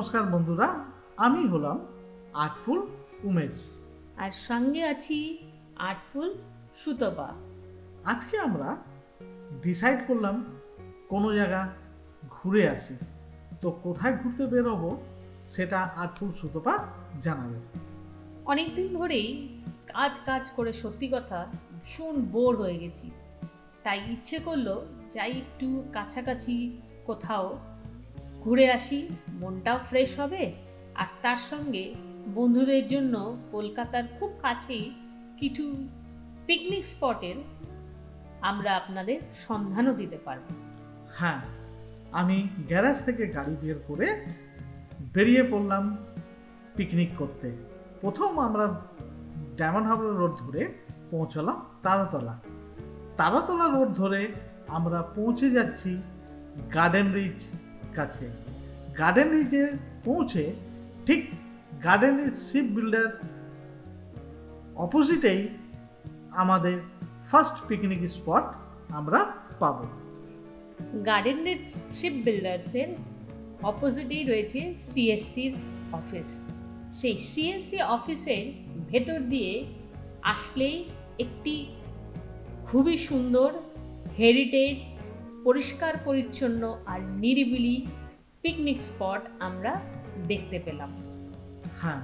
নমস্কার বন্ধুরা আমি হলাম আর্টফুল উমেশ। আর সঙ্গে আছি আর্টফুল সুতপা। আজকে আমরা ডিসাইড করলাম কোনো জায়গা ঘুরে আসি। তো কোথায় ঘুরতে বেরোবো সেটা আর্টফুল সুতপা জানাবে। অনেকদিন ধরেই কাজ কাজ করে সত্যি কথা ভীষণ বোর হয়ে গেছি। তাই ইচ্ছে করল যাই একটু কাছাকাছি কোথাও ঘুরে আসি, মনটাও ফ্রেশ হবে। আর তার সঙ্গে বন্ধুদের জন্য কলকাতার খুব কাছেই কিছু পিকনিক স্পটের আমরা আপনাদের সন্ধানও দিতে পারব। হ্যাঁ আমি গ্যারাজ থেকে গাড়ি বের করে বেরিয়ে পড়লাম পিকনিক করতে। প্রথম আমরা ডায়মন্ড হারবার রোড ধরে পৌঁছলাম তারাতলা। তারাতলা রোড ধরে আমরা পৌঁছে যাচ্ছি গার্ডেন রিচ কাছে। গার্ডেন রিচে পৌঁছে ঠিক গার্ডেন রিচ শিপ বিল্ডার অপোজিটেই আমাদের ফার্স্ট পিকনিক স্পট আমরা পাবো। গার্ডেন রিচ শিপ বিল্ডার্সের অপোজিটেই রয়েছে সিএসসির অফিস সেই সিএসসি অফিসের ভেতর দিয়ে আসলেই একটি খুবই সুন্দর হেরিটেজ পরিষ্কার পরিচ্ছন্ন আর নিরিবিলি পিকনিক স্পট আমরা দেখতে পেলাম। হ্যাঁ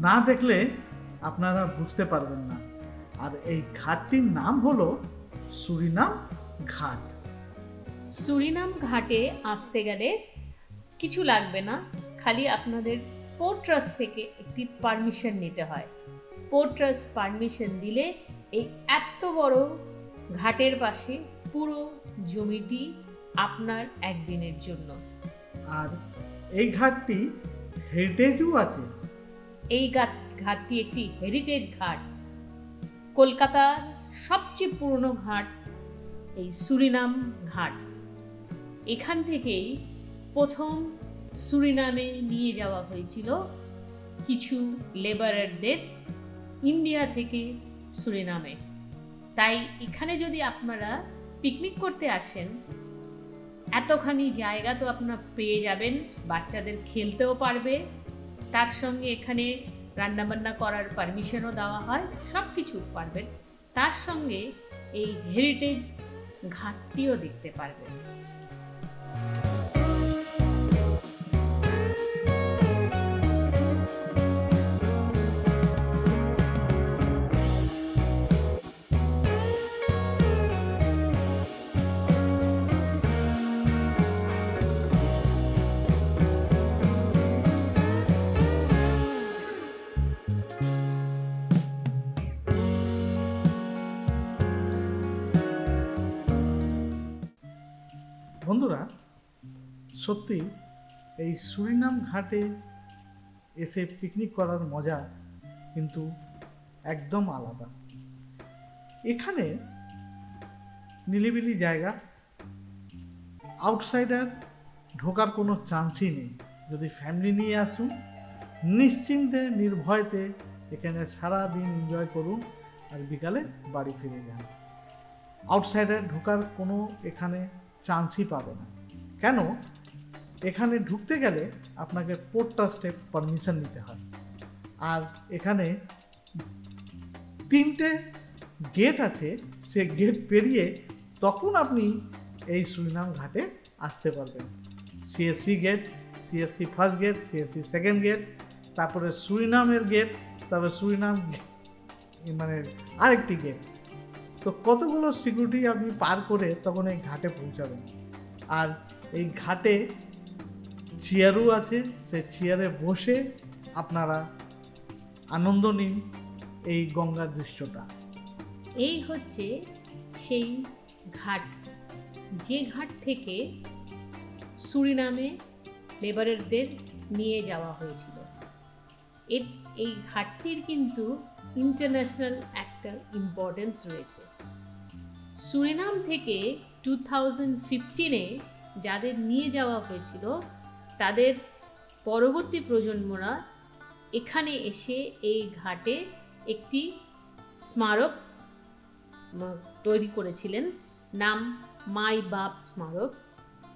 না দেখলে আপনারা বুঝতে পারবেন না। আর এই ঘাটটির নাম হলো সুরিনাম ঘাট। সুরিনাম ঘাটে আসতে গেলে কিছু লাগবে না খালি আপনাদের পোর্ট ট্রাস্ট থেকে একটি পারমিশন নিতে হয়। পোর্ট ট্রাস্ট পারমিশন দিলে এই এত বড় ঘাটের পাশে পুরো জমিটি আপনার একদিনের জন্য। আর এই ঘাটটি হেরিটেজও আছে। এই ঘাট ঘাটটি একটি হেরিটেজ ঘাট। কলকাতার সবচেয়ে পুরনো ঘাট এই সুরিনাম ঘাট। এখান থেকেই প্রথম সুরিনামে নিয়ে যাওয়া হয়েছিল কিছু লেবারারদের ইন্ডিয়া থেকে সুরিনামে। তাই এখানে যদি আপনারা পিকনিক করতে আসেন, এতখানি জায়গা তো আপনার পেয়ে যাবেন, বাচ্চাদের খেলতেও পারবে, তার সঙ্গে এখানে রান্নাবান্না করার পারমিশনও দেওয়া হয় সব কিছু পারবেন, তার সঙ্গে এই হেরিটেজ ঘাটতিও দেখতে পারবেন। সত্যি এই সুরিনাম ঘাটে এসে পিকনিক করার মজা কিন্তু একদম আলাদা। এখানে নিলিবিলি জায়গা আউটসাইডার ঢোকার কোনো চান্সই নেই। যদি ফ্যামিলি নিয়ে আসুন, নিশ্চিন্তে, নির্ভয়তে এখানে সারা দিন এনজয় করুন আর বিকালে বাড়ি ফিরে যান। আউটসাইডার ঢোকার কোনো এখানে চান্সই পাবে না। কেন? এখানে ঢুকতে গেলে আপনাকে পোর্ট স্টেপ পারমিশন নিতে হয়। আর এখানে তিনটে গেট আছে, সে গেট পেরিয়ে তখন আপনি এই সুরিনাম ঘাটে আসতে পারবেন। CSC gate CSC first gate CSC second gate তারপরে সুরিনামের গেট তারপরে সুরিনাম মানে আরেকটি গেট তো কতগুলো সিকিউরিটি আপনি পার করে তখন এই ঘাটে পৌঁছাবেন। আর এই ঘাটে চেয়ারও আছে সে চেয়ারে বসে আপনারা আনন্দ নিন এই গঙ্গার দৃশ্যটা। এই হচ্ছে সেই ঘাট। যে ঘাট থেকে সুরিনামে লেবারারদের নিয়ে যাওয়া হয়েছিল। এর, এই ঘাটটির কিন্তু ইন্টারন্যাশনাল একটা ইম্পর্টেন্স রয়েছে। সুরিনাম থেকে টু থাউজেন্ড ফিফটিনে যাদের নিয়ে যাওয়া হয়েছিল তাদের পরবর্তী প্রজন্মরা এখানে এসে এই ঘাটে একটি স্মারক তৈরি করেছিলেন, নাম মাই বাপ স্মারক।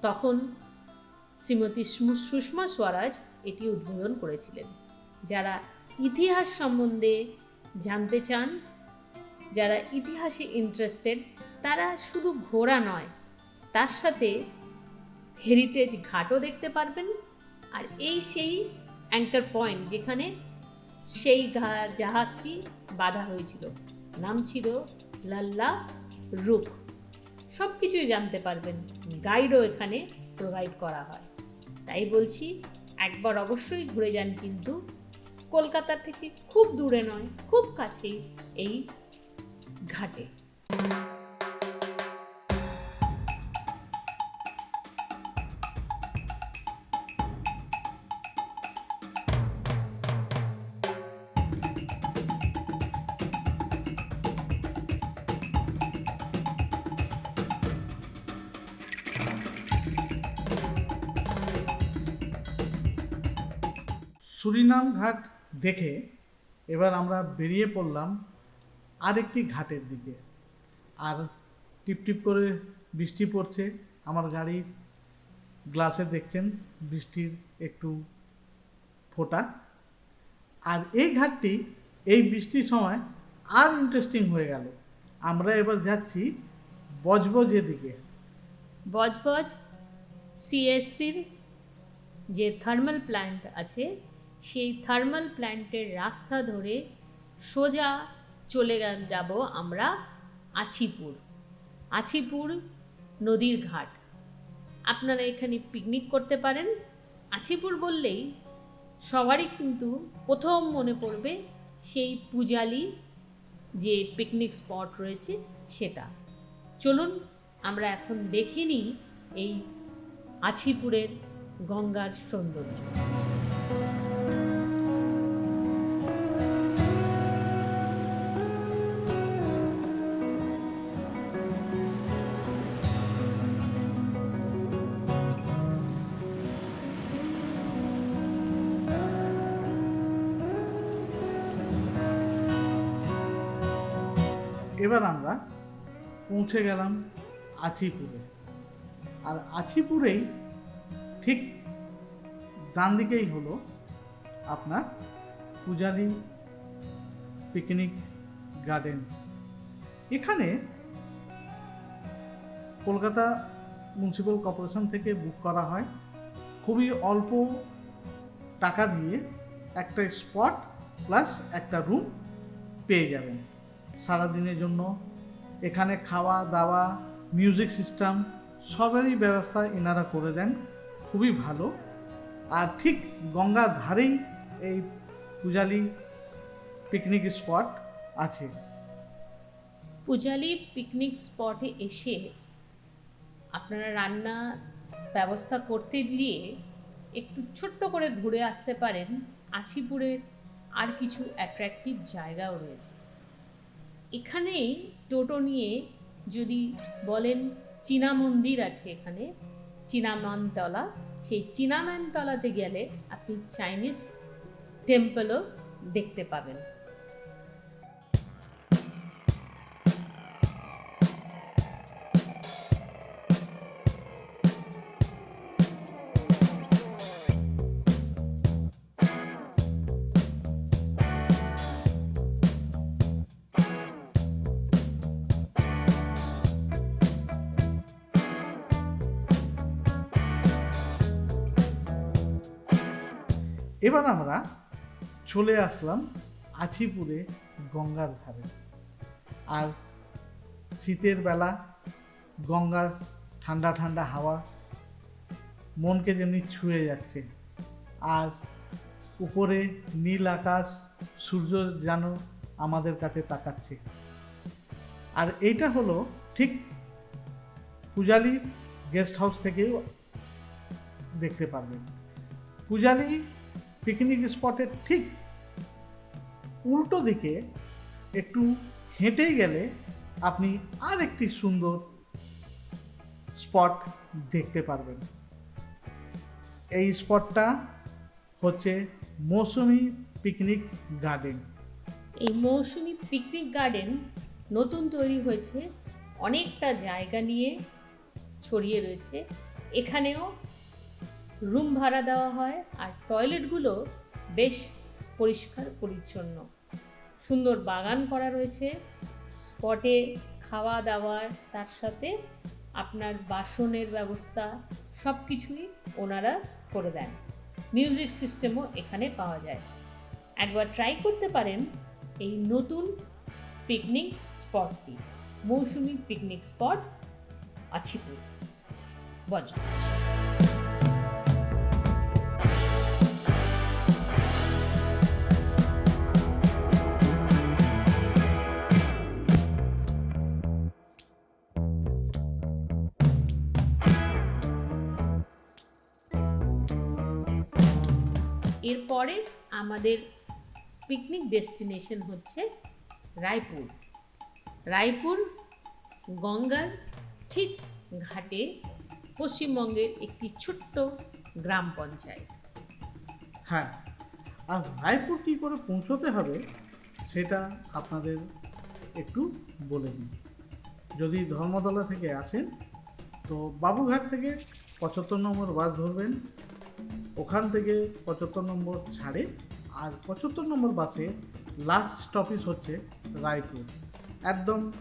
তখন শ্রীমতী সুষমা স্বরাজ এটি উদ্বোধন করেছিলেন। যারা ইতিহাস সম্বন্ধে জানতে চান, যারা ইতিহাসে ইন্টারেস্টেড তারা শুধু ঘোরা নয়, তার সাথে হেরিটেজ ঘাটও দেখতে পারবেন। আর এই সেই অ্যাঙ্কার পয়েন্ট যেখানে সেই জাহাজটি বাধা হয়েছিল। নাম ছিল লাল্লা রুক সব কিছুই জানতে পারবেন। গাইডও এখানে প্রোভাইড করা হয়। তাই বলছি, একবার অবশ্যই ঘুরে যান কিন্তু কলকাতা থেকে খুব দূরে নয়, খুব কাছেই এই ঘাটে। সুরিনাম ঘাট দেখে এবার আমরা বেরিয়ে পড়লাম আরেকটি ঘাটের দিকে। আর টিপটিপ করে বৃষ্টি পড়ছে, আমার গাড়ির গ্লাসে দেখছেন বৃষ্টির একটু ফোঁটা। আর এই ঘাটটি এই বৃষ্টির সময় আর ইন্টারেস্টিং হয়ে গেল। আমরা এবার যাচ্ছি বজবজের দিকে বজবজ সিএসসির যে থার্মাল প্ল্যান্ট আছে সেই থার্মাল প্ল্যান্টের রাস্তা ধরে সোজা চলে যাব আমরা আছিপুর আছিপুর নদীর ঘাট। আপনারা এখানে পিকনিক করতে পারেন। আছিপুর বললেই সবারই কিন্তু প্রথম মনে পড়বে সেই পূজালি যে পিকনিক স্পট রয়েছে সেটা। চলুন আমরা এখন দেখে নিই এই আছিপুরের গঙ্গার সৌন্দর্য। এবার আমরা পৌঁছে গেলাম আছিপুরে আর আছিপুরেই ঠিক ডান দিকেই হলো আপনার পূজারি পিকনিক গার্ডেন এখানে কলকাতা মিউনিসিপ্যাল কর্পোরেশন থেকে বুক করা হয়। খুবই অল্প টাকা দিয়ে একটা স্পট প্লাস একটা রুম পেয়ে যাবেন। সারাদিনের জন্য। এখানে খাওয়া, দাওয়া মিউজিক সিস্টেম সবেরই ব্যবস্থা এনারা করে দেন। খুবই ভালো। আর ঠিক গঙ্গার ধারেই এই পূজালি পিকনিক স্পট আছে। পূজালি পিকনিক স্পটে এসে আপনারা রান্না ব্যবস্থা করতে দিয়ে একটু ছোট্ট করে ঘুরে আসতে পারেন। আছিপুরের আর কিছু অ্যাট্রাকটিভ জায়গাও রয়েছে। এখানেই টোটো নিয়ে যদি বলেন চীনা মন্দির আছে এখানে, চীনামানতলা, সেই চীনামানতলাতে গেলে আপনি চাইনিজ টেম্পলও দেখতে পাবেন। এবার আমরা চলে আসলাম আছিপুরে গঙ্গার ধারে। আর শীতের বেলা গঙ্গার ঠান্ডা ঠান্ডা হাওয়া মনকে যেমনি ছুঁয়ে যাচ্ছে, আর উপরে নীল আকাশ সূর্য যেন আমাদের কাছে তাকাচ্ছে। আর এইটা হলো ঠিক পূজালি গেস্ট হাউস থেকেও দেখতে পারবেন। পূজালি পিকনিক স্পটের ঠিক উল্টো দিকে একটু হেঁটে গেলে আপনি আর একটি সুন্দর স্পট দেখতে পারবেন। এই স্পটটা হচ্ছে মৌসুমি পিকনিক গার্ডেন এই মৌসুমি পিকনিক গার্ডেন নতুন তৈরি হয়েছে, অনেকটা জায়গা নিয়ে ছড়িয়ে রয়েছে। এখানেও রুম ভাড়া দেওয়া হয় আর টয়লেটগুলো বেশ পরিষ্কার, পরিচ্ছন্ন। সুন্দর বাগান করা রয়েছে। স্পটে খাওয়া দাওয়ার, তার সাথে আপনার বাসনের ব্যবস্থা সব কিছুই ওনারা করে দেন। মিউজিক সিস্টেমও এখানে পাওয়া যায়। একবার ট্রাই করতে পারেন এই নতুন পিকনিক স্পটটি। Mousumi picnic spot, Achhipur. বজবজ এরপরে আমাদের পিকনিক ডেস্টিনেশন হচ্ছে রায়পুর। রায়পুর, গঙ্গার ঠিক ঘাটে পশ্চিমবঙ্গের একটি ছোট্ট গ্রাম পঞ্চায়েত। হ্যাঁ আর রায়পুর কী করে পৌঁছতে হবে সেটা আপনাদের একটু বলে দিই। যদি ধর্মতলা থেকে আসেন, তো বাবুঘাট থেকে পঁচাত্তর নম্বর বাস ধরবেন। ওখান থেকে পঁচাত্তর নম্বর ছাড়ে আর পঁচাত্তর নম্বর বাসে লাস্ট স্টপেজ হচ্ছে রায়পুর। একদম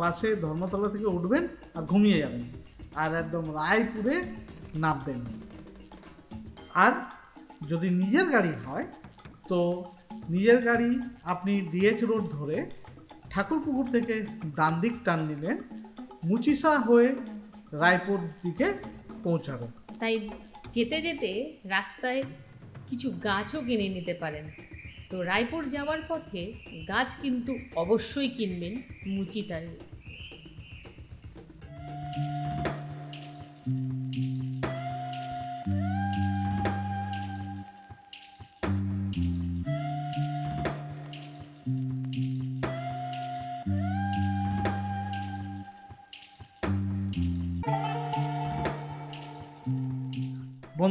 বাসে ধর্মতলা থেকে উঠবেন আর ঘুমিয়ে যাবেন আর একদম রায়পুরে নামবেন। আর যদি নিজের গাড়ি হয়, তো নিজের গাড়ি আপনি ডিএচ রোড ধরে ঠাকুরপুকুর থেকে ডান দিক টান নিলেন, মুচিসা হয়ে রায়পুর দিকে পৌঁছাবেন। তাই যেতে যেতে রাস্তায় কিছু গাছও কিনে নিতে পারেন। তো রায়পুর যাওয়ার পথে গাছ কিন্তু অবশ্যই কিনবেন মুচিতায়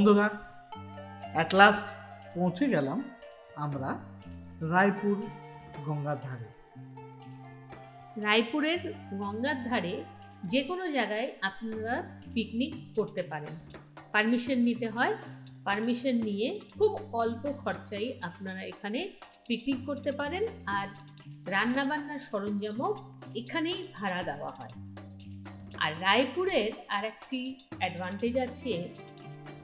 বন্ধুরা অ্যাট লাস্ট পৌঁছে গেলাম আমরা রায়পুর গঙ্গার ধারে। রায়পুরের গঙ্গার ধারে যে কোনো জায়গায় আপনারা পিকনিক করতে পারেন। পারমিশন নিতে হয়। পারমিশন নিয়ে খুব অল্প খরচায় আপনারা এখানে পিকনিক করতে পারেন আর রান্নাবান্নার সরঞ্জামও এখানেই ভাড়া দেওয়া হয়। আর রায়পুরের আর একটি অ্যাডভান্টেজ আছে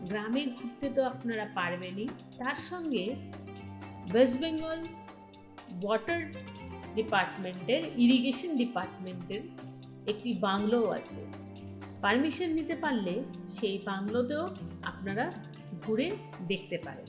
গ্রামে ঘুরতে তো আপনারা পারবেনই। তার সঙ্গে ওয়েস্ট বেঙ্গল ওয়াটার ডিপার্টমেন্টের ইরিগেশন ডিপার্টমেন্টের একটি বাংলোও আছে। পারমিশন নিতে পারলে সেই বাংলোতেও আপনারা ঘুরে দেখতে পারেন।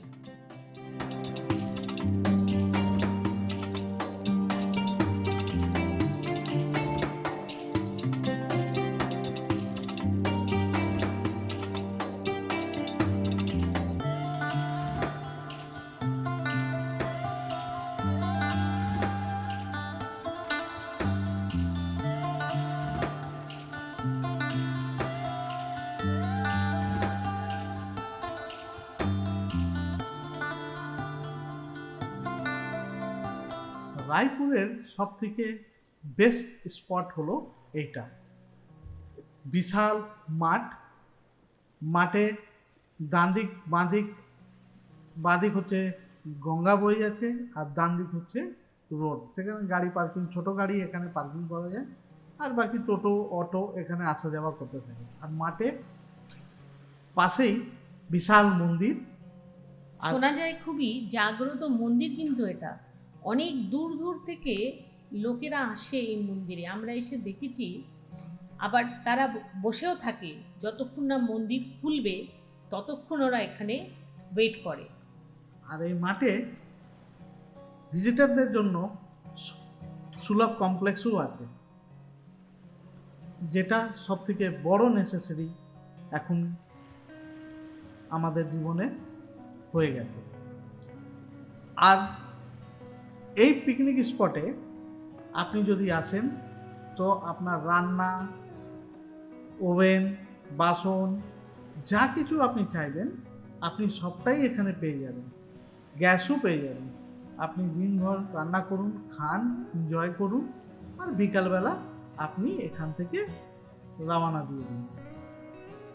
রায়পুরের সব থেকে বেস্ট স্পট হলো এইটা। বিশাল মাঠ, মাঠে ডান দিক বাঁ দিক হচ্ছে গঙ্গা বয়ে যাচ্ছে আর ডান দিক হচ্ছে রোড। সেখানে গাড়ি পার্কিং ছোট গাড়ি এখানে পার্কিং করা যায় আর বাকি টোটো, অটো এখানে আসা যাওয়া করতে থাকে। আর মাঠে পাশেই বিশাল মন্দির। শোনা যায় খুবই জাগ্রত মন্দির কিন্তু এটা। অনেক দূর দূর থেকে লোকেরা আসে এই মন্দিরে। আমরা এসে দেখেছি, আবার তারা বসেও থাকে। যতক্ষণ না মন্দির খুলবে, ততক্ষণ ওরা এখানে ওয়েট করে। আর এই মাঠে ভিজিটারদের জন্য সুলভ কমপ্লেক্সও আছে। যেটা সব থেকে বড় নেসেসারি এখন আমাদের জীবনে হয়ে গেছে। আর এই পিকনিক স্পটে আপনি যদি আসেন, তো আপনার রান্না ওভেন বাসন, যা কিছু আপনি চাইবেন, আপনি সবটাই এখানে পেয়ে যাবেন। গ্যাসও পেয়ে যাবেন। আপনি দিনভর রান্না করুন, খান এনজয় করুন, আর বিকালবেলা আপনি এখান থেকে রওনা দিয়ে দিন।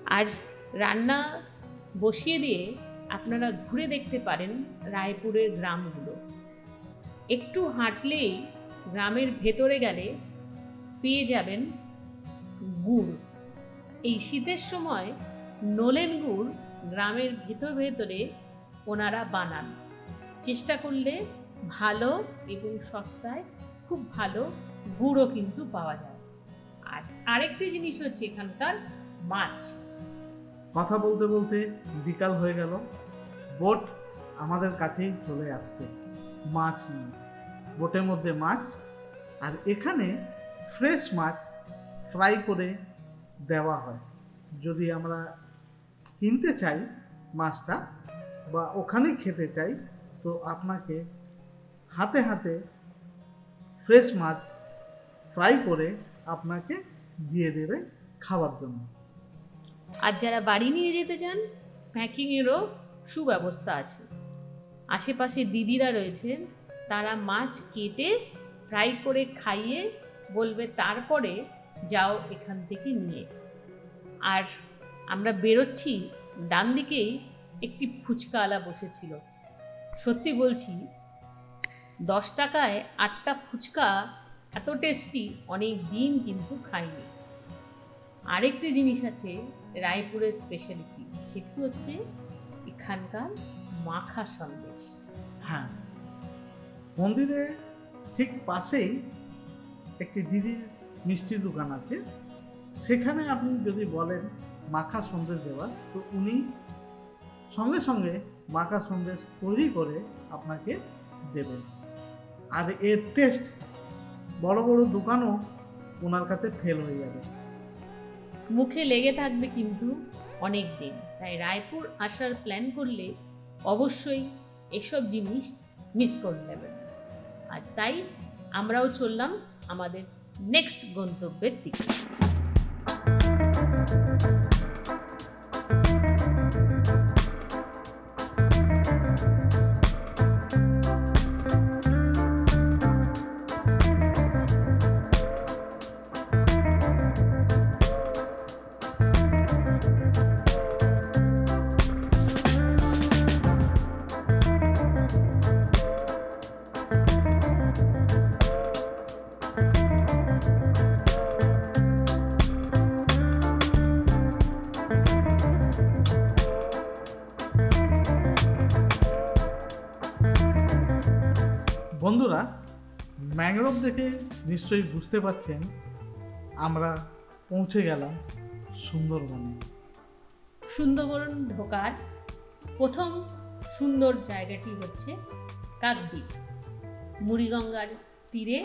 আর রান্না বসিয়ে দিয়ে আপনারা ঘুরে দেখতে পারেন রায়পুরের গ্রামগুলো। একটু হাঁটলেই গ্রামের ভেতরে গেলে পেয়ে যাবেন গুড়। এই শীতের সময় নলেন গুড় গ্রামের ভেতর ভেতরে ওনারা বানান। চেষ্টা করলে ভালো এবং সস্তায় খুব ভালো গুড়ও কিন্তু পাওয়া যায়। আর আরেকটি জিনিস হচ্ছে এখানকার মাছ। কথা বলতে বলতে বিকাল হয়ে গেল। বোট আমাদের কাছেই চলে আসছে। মাছ নিয়ে, বোটের মধ্যে মাছ আর এখানে ফ্রেশ মাছ ফ্রাই করে দেওয়া হয়। যদি আমরা কিনতে চাই মাছটা বা ওখানে খেতে চাই, তো আপনাকে হাতে হাতে ফ্রেশ মাছ ফ্রাই করে আপনাকে দিয়ে দেবে খাওয়ার জন্য। আর যারা বাড়ি নিয়ে যেতে চান প্যাকিংয়েরও সুব্যবস্থা আছে। আশেপাশে দিদিরা রয়েছেন, তারা মাছ কেটে ফ্রাই করে খাইয়ে বলবে, তারপরে যাও এখান থেকে নিয়ে। আর আমরা বেরোচ্ছি, ডান দিকেই একটি ফুচকাওয়ালা বসেছিল। সত্যি বলছি, দশ টাকায় আটটা ফুচকা এত টেস্টি অনেক দিন কিন্তু খাইনি। আরেকটি জিনিস আছে, রায়পুরের স্পেশালিটি সেটি হচ্ছে এখানকার মাখা সন্দেশ। হ্যাঁ। মন্দিরে ঠিক পাশেই একটি দিদির মিষ্টির দোকান আছে। সেখানে আপনি যদি বলেন মাখা সন্দেশ দেওয়ার তো উনি সঙ্গে সঙ্গে মাখা সন্দেশ তৈরি করে আপনাকে দেবেন। আর এর টেস্ট বড় বড় দোকানও ওনার কাছে ফেল হয়ে যাবে। মুখে লেগে থাকবে কিন্তু অনেক দিন তাই রায়পুর আসার প্ল্যান করলে অবশ্যই এসব জিনিস মিস করে নেবেন। আর তাই আমরাও চললাম আমাদের নেক্সট গন্তব্যের দিকে। নিশ্চয়ই বুঝতে পারছেন, আমরা পৌঁছে গেলাম সুন্দরবনে। সুন্দরবন ঢোকার প্রথম সুন্দর জায়গাটি হচ্ছে কাকদ্বীপ। মুড়িগঙ্গার তীরে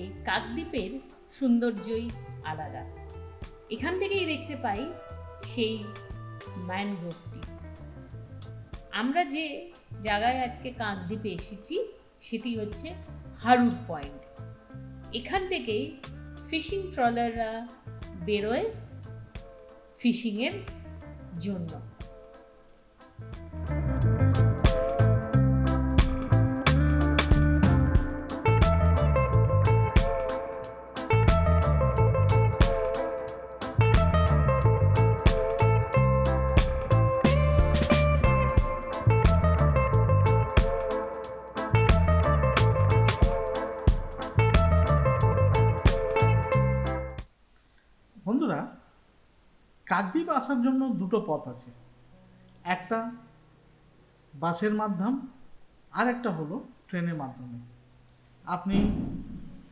এই কাকদ্বীপের সৌন্দর্যই আলাদা। এখান থেকেই দেখতে পাই সেই ম্যানগ্রোভটি। আমরা যে জায়গায় আজকে কাকদ্বীপে এসেছি, সেটি হচ্ছে হারুদ পয়েন্ট। এখান থেকেই ফিশিং ট্রলাররা বেরোয় ফিশিংয়ের জন্য। কাকদ্বীপ আসার জন্য দুটো পথ আছে। একটা বাসের মাধ্যম আর একটা হলো ট্রেনের মাধ্যমে। আপনি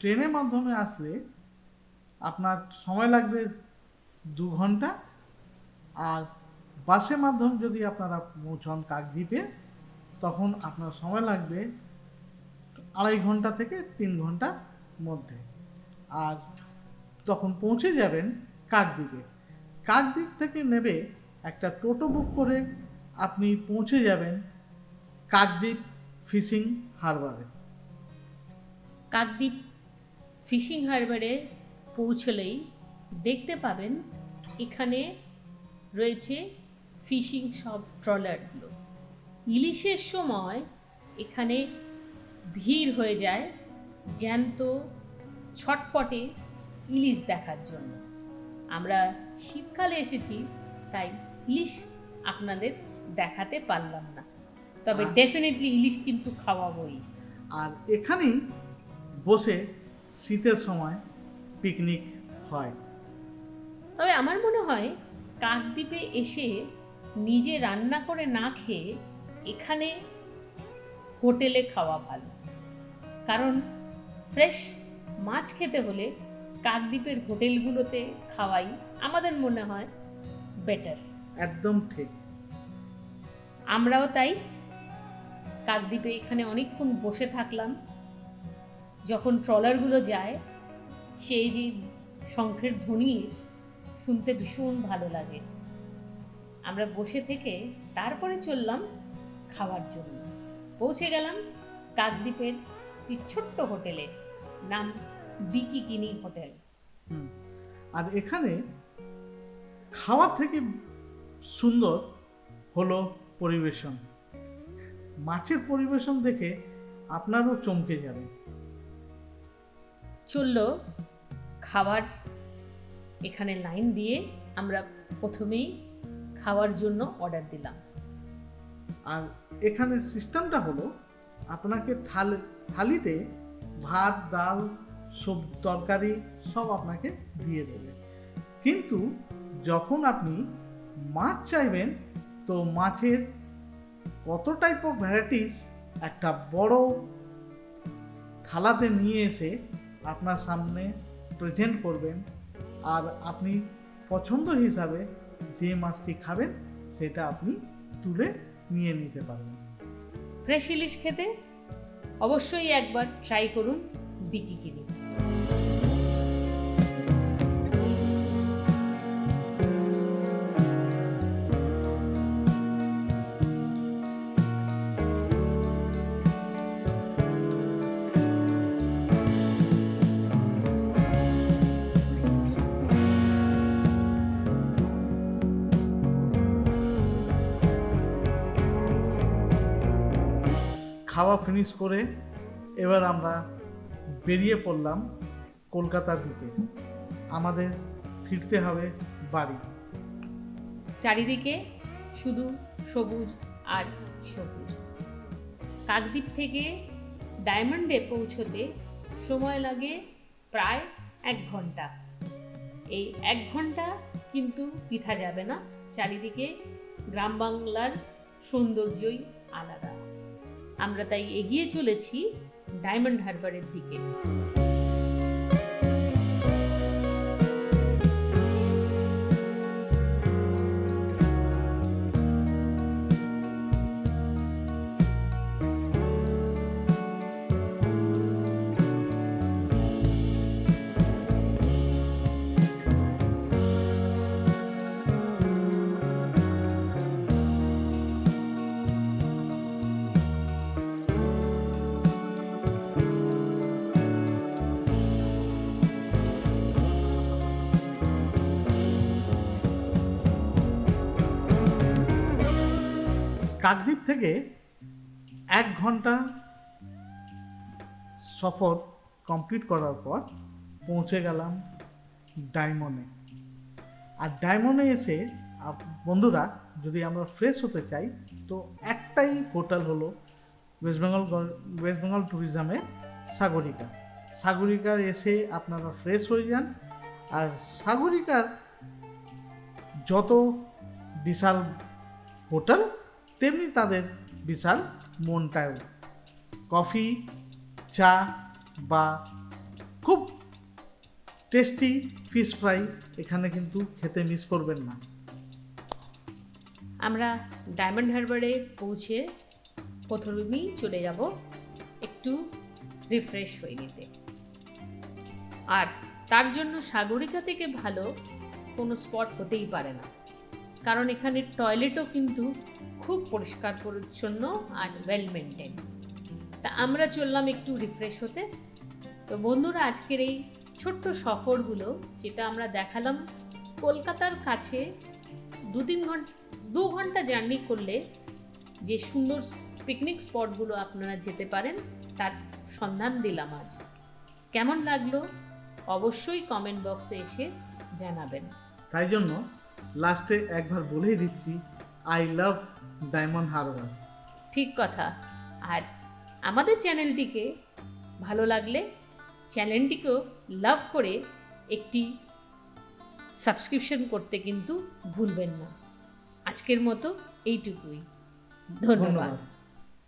ট্রেনের মাধ্যমে আসলে আপনার সময় লাগবে দু ঘণ্টা, আর বাসের মাধ্যম যদি আপনারা পৌঁছান কাকদ্বীপে, তখন আপনার সময় লাগবে আড়াই ঘণ্টা থেকে তিন ঘণ্টার মধ্যে। আর তখন পৌঁছে যাবেন কাকদ্বীপে কাকদ্বীপ থেকে নেবে একটা টোটো বুক করে আপনি পৌঁছে যাবেন কাকদ্বীপ ফিশিং হারবারে। কাকদ্বীপ ফিশিং হারবারে পৌঁছলেই দেখতে পাবেন এখানে রয়েছে ফিশিং সব ট্রলারগুলো। ইলিশের সময় এখানে ভিড় হয়ে যায় জ্যান্ত ছটপটে ইলিশ দেখার জন্য। আমরা শীতকালে এসেছি তাই ইলিশ আপনাদের দেখাতে পারলাম না। তবে ডেফিনেটলি ইলিশ কিন্তু খাওয়াবই। আর এখানেই বসে শীতের সময় পিকনিক হয়। তবে আমার মনে হয় কাকদ্বীপে এসে নিজে রান্না করে না খেয়ে এখানে হোটেলে খাওয়া ভালো। কারণ ফ্রেশ মাছ খেতে হলে কাকদ্বীপের হোটেলগুলোতে খাওয়াই আমাদের মনে হয় বেটার একদম ঠিক। আমরাও তাই কাকদ্বীপে এখানে অনেকক্ষণ বসে থাকলাম। যখন ট্রলারগুলো যায় সেই যে শঙ্খের ধ্বনি শুনতে ভীষণ ভালো লাগে। আমরা বসে থেকে তারপরে চললাম খাওয়ার জন্য। পৌঁছে গেলাম কাকদ্বীপের একটি ছোট্ট হোটেলে নাম বিকিকিনি হোটেল। আর এখানে খাওয়ার থেকে সুন্দর হলো পরিবেশন। মাছের পরিবেশন দেখে আপনারও চমকে যাবে। চলল খাবার এখানে লাইন দিয়ে আমরা প্রথমেই খাওয়ার জন্য অর্ডার দিলাম। আর এখানে সিস্টেমটা হলো আপনাকে থাল থালিতে ভাত ডাল সব তরকারি সব আপনাকে দিয়ে দেবে। কিন্তু যখন আপনি মাছ চাইবেন, তো মাছের কত টাইপ অফ ভ্যারাইটিস একটা বড় থালাতে নিয়ে এসে আপনার সামনে প্রেজেন্ট করবেন। আর আপনি পছন্দ হিসাবে যে মাছটি খাবেন, সেটা আপনি তুলে নিয়ে নিতে পারবেন। ফ্রেশ ইলিশ খেতে অবশ্যই একবার ট্রাই করুন বিকিকিনি খাওয়া ফিনিশ করে এবার আমরা বেরিয়ে পড়লাম কলকাতার দিকে। আমাদের ফিরতে হবে বাড়ি। চারিদিকে শুধু সবুজ আর সবুজ। কাকদ্বীপ থেকে ডায়মন্ডে পৌঁছতে সময় লাগে প্রায় এক ঘণ্টা। এই এক ঘণ্টা কিন্তু পিঠা যাবে না, চারিদিকে গ্রাম বাংলার সৌন্দর্যই আলাদা। আমরা তাই এগিয়ে চলেছি ডায়মন্ড হারবারের দিকে। কাকদ্বীপ থেকে এক ঘণ্টা সফর কমপ্লিট করার পর পৌঁছে গেলাম ডায়মন্ডে। আর ডায়মন্ডে এসে বন্ধুরা, যদি আমরা ফ্রেশ হতে চাই, তো একটাই হোটেল হলো ওয়েস্ট বেঙ্গল ওয়েস্ট বেঙ্গল ট্যুরিজমে সাগরিকা। সাগরিকার এসে আপনারা ফ্রেশ হয়ে যান। আর সাগরিকার যত বিশাল হোটেল তেমনি তাদের বিশাল মনটাও কফি, চা বা খুব টেস্টি ফিশ ফ্রাই এখানে কিন্তু খেতে মিস করবেন না। আমরা ডায়মন্ড হারবারে পৌঁছে প্রথমেই চলে যাব একটু রিফ্রেশ হয়ে নিতে। আর তার জন্য সাগরিকা থেকে ভালো কোনো স্পট হতেই পারে না। কারণ এখানে টয়লেটও কিন্তু খুব পরিষ্কার পরিচ্ছন্ন আর ওয়েল মেনটেন তা আমরা চললাম একটু রিফ্রেশ হতে। তো বন্ধুরা, আজকের এই ছোট্ট সফরগুলো যেটা আমরা দেখালাম, কলকাতার কাছে দু তিন ঘণ্টা দু ঘণ্টা জার্নি করলে যে সুন্দর পিকনিক স্পটগুলো আপনারা যেতে পারেন, তার সন্ধান দিলাম আজ। কেমন লাগল? অবশ্যই কমেন্ট বক্সে এসে জানাবেন। তাই জন্য লাস্টে একবার বলেই দিচ্ছি আই লাভ ডায়মন্ড হারবার ঠিক কথা। আর আমাদের চ্যানেলটিকে ভালো লাগলে চ্যানেলটিকেও লাভ করে একটি সাবস্ক্রিপশন করতে কিন্তু ভুলবেন না। আজকের মতো এইটুকুই। ধন্যবাদ। ধন্যবাদ।